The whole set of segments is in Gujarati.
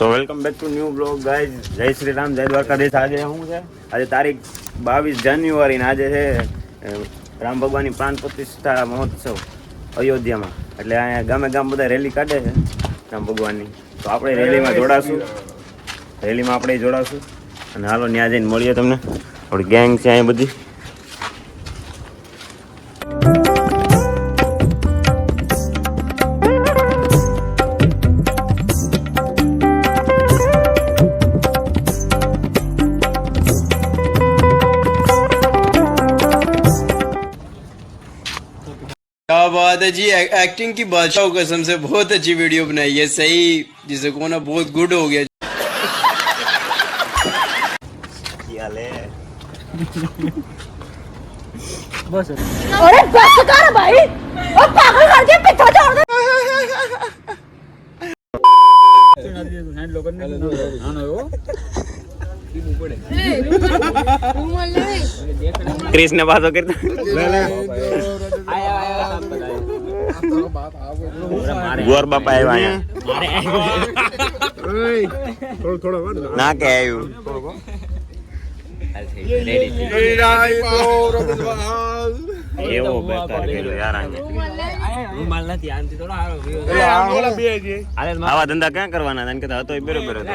So welcome back to new blog guys Jai Shri Ram જય દ્વારકાધીશ આજે શું છે? આજે તારીખ બાવીસ જાન્યુઆરીને આજે છે રામ ભગવાનની પ્રાણ પ્રતિષ્ઠા મહોત્સવ અયોધ્યામાં. એટલે અહીંયા ગામે ગામ બધા રેલી કાઢે છે, રામ ભગવાનની. તો આપણે રેલીમાં જોડાશું. રેલીમાં આપણે જોડાશું. અને હાલો ત્યાં જઈને મળીએ તમને. થોડી ગેંગ છે અહીંયા બધી. जी एक्टिंग की बादशाह कसम से बहुत अच्छी वीडियो बनाई है सही। जिसे को ना बहुत गुड हो गया। बस। अरे बस कर भाई। पागल छोड़ दे। हैंड ने ना कृष्ण बात कर आया आया। ગોર બાપા આવ્યા ના કે આવ્યું ક્યાં કરવાના બરોબર હતો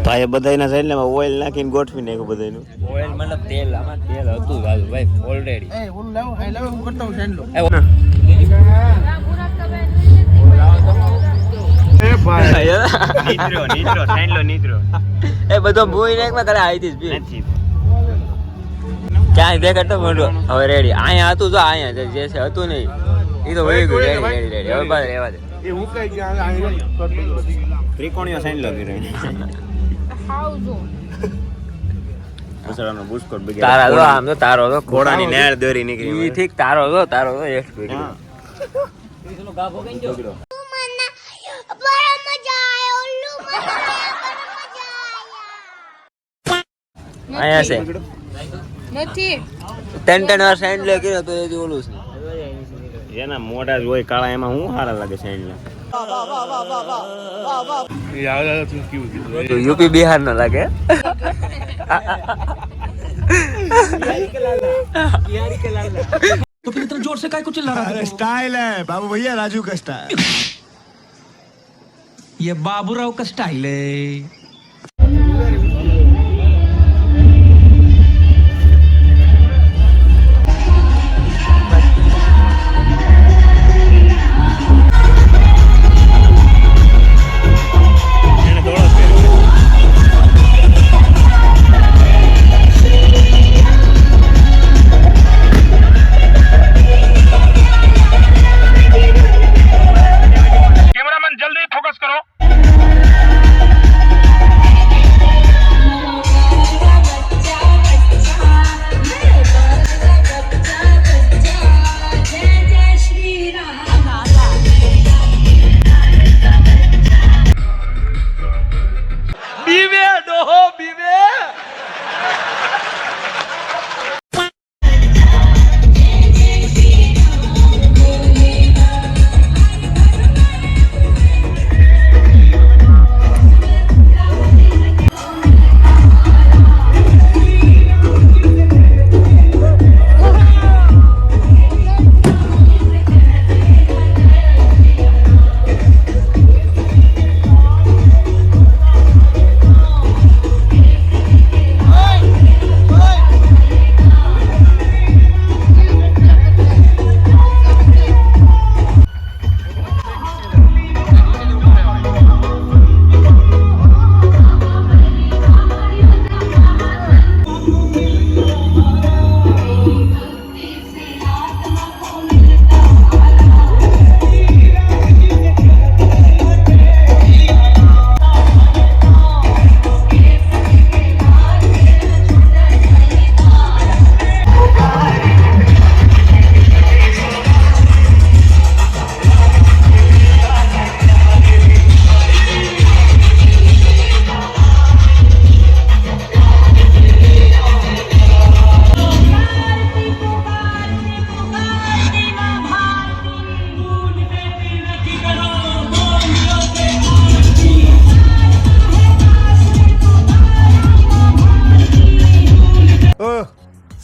તો આ બધાયના સાઈડ ને ઓઇલ નાખીને ગોઠવી નાખ્યું બધાયનું ઓઇલ મતલબ તેલ આમાં તેલ હતું ગાજુ ભાઈ ઓલરેડી નીચરો નીચરો સાઈડ નીચરો એ બધો ભૂઈ નાખમાં કરે આઈ જ નથી ક્યાંય દેખાતો મોટો હવે રેડી અહીંયા હતું તો અહીંયા જે છે હતું નહીં એ તો વહી ગયું રેડી રેડી રેડી હવે બસ રહેવા દે ત્રિકોણીય સાઈન લગી રહી આવજો બસરાનો બુસ્કોટ બગડ્યો. તારા તો આમ તો તારો તો ઘોડાની નેર દોરી નીકળી ઈ ઠીક તારો તો તારો તો એક બગડ્યો ઈસનો ગાભો કઈ ગયો બગડ્યો. અહીંયા છે. નથી. વાર સાઈડ લે કર્યો તો એ ઓલું છે. મોઢા જ હોય કાળા એમાં હું સારા લાગે સાઈડ યુપી બિહાર નો લાગે स्टाइल है बाबू भैया राजू का स्टाइल ये बाबूराव का स्टाइल है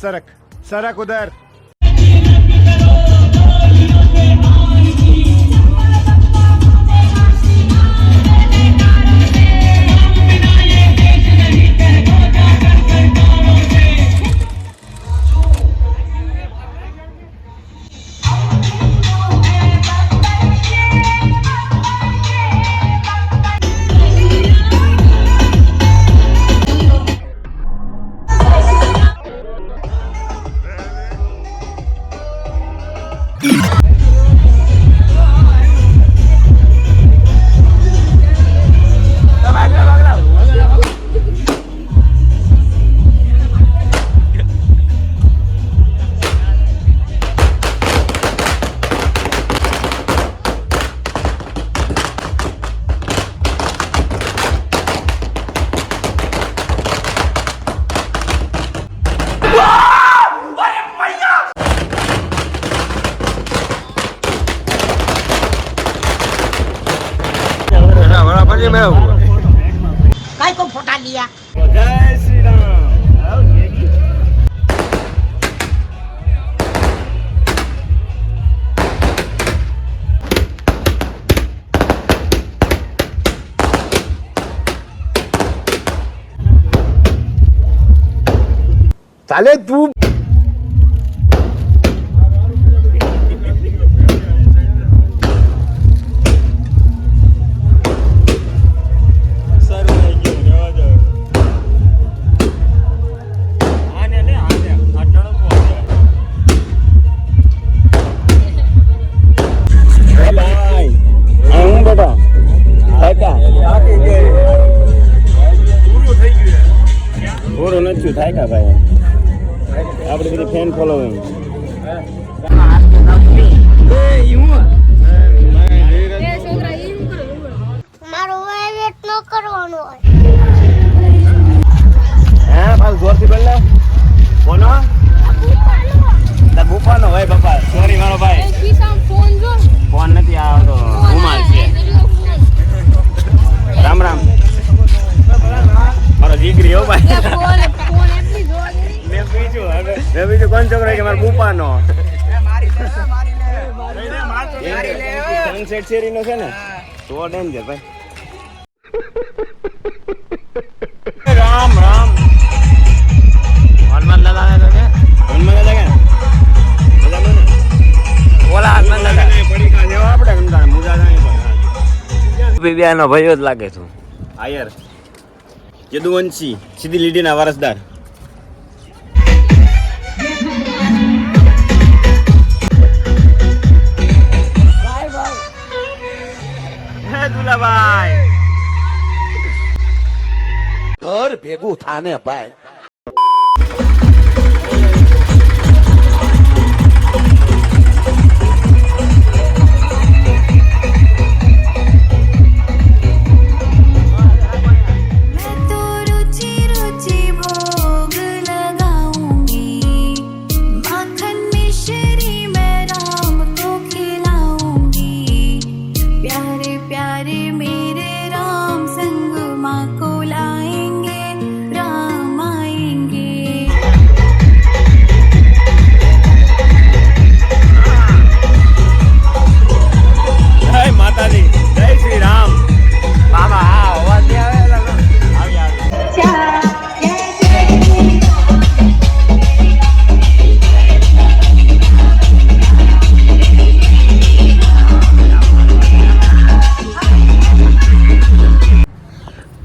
सरक सरक उधर પછી મેં काय को फोटा लिया જય શ્રી રામ साले तू હો ભાઈ. મેં બીજું હવે. મેં બીજું કોણ છોકરો કે મારા બુપાનો સનસેટ શેરીનો છે ને? તો ડેન્જર ભાઈ. રામ રામ. હનુમાન દાદા ને તો કે? હનુમાન દાદા કે ઓલા હનુમાન આપણે મુજા ભાઈઓ જ લાગે છું. આયર યદુવંશી સીધી લીટીના વારસદાર. દુલાભાઈ. ઘર ભેગું થાને ભાઈ.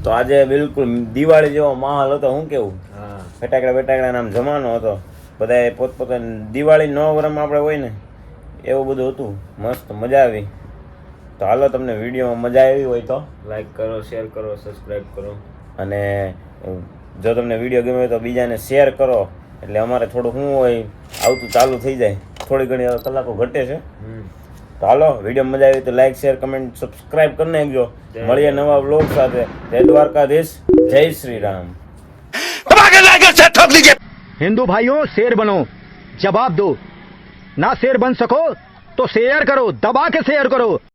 તો આજે બિલકુલ દિવાળી જેવો માહોલ હતો હું કેવું? ફટાકડા ફટાકડા નામ જમાનો હતો. બધા પોતપોતાની દિવાળી નવ વર્ષમાં આપણે હોય ને એવું બધું હતું. મસ્ત મજા આવી. તો હાલો તમને વિડીયોમાં મજા આવી હોય તો. લાઈક કરો શેર કરો સબસ્ક્રાઈબ કરો. અને જો તમને વીડિયો ગમ્યો તો બીજાને શેર કરો. એટલે અમારે થોડું શું હોય આવતું ચાલુ થઈ જાય. થોડી ઘણી કલાકો ઘટે છે. તો હાલો વીડિયો મજા આવી તો લાઈક શેર કમેન્ટ સબસ્ક્રાઇબ કરી નાખજો. મળીએ નવા બ્લોગ સાથે. જય દ્વારકાધીશ જય શ્રી રામ હિન્દુ ભાઈઓ શેર બનો. જવાબ દો. ના શેર બન સકો તો શેર કરો. દબા કે શેર કરો.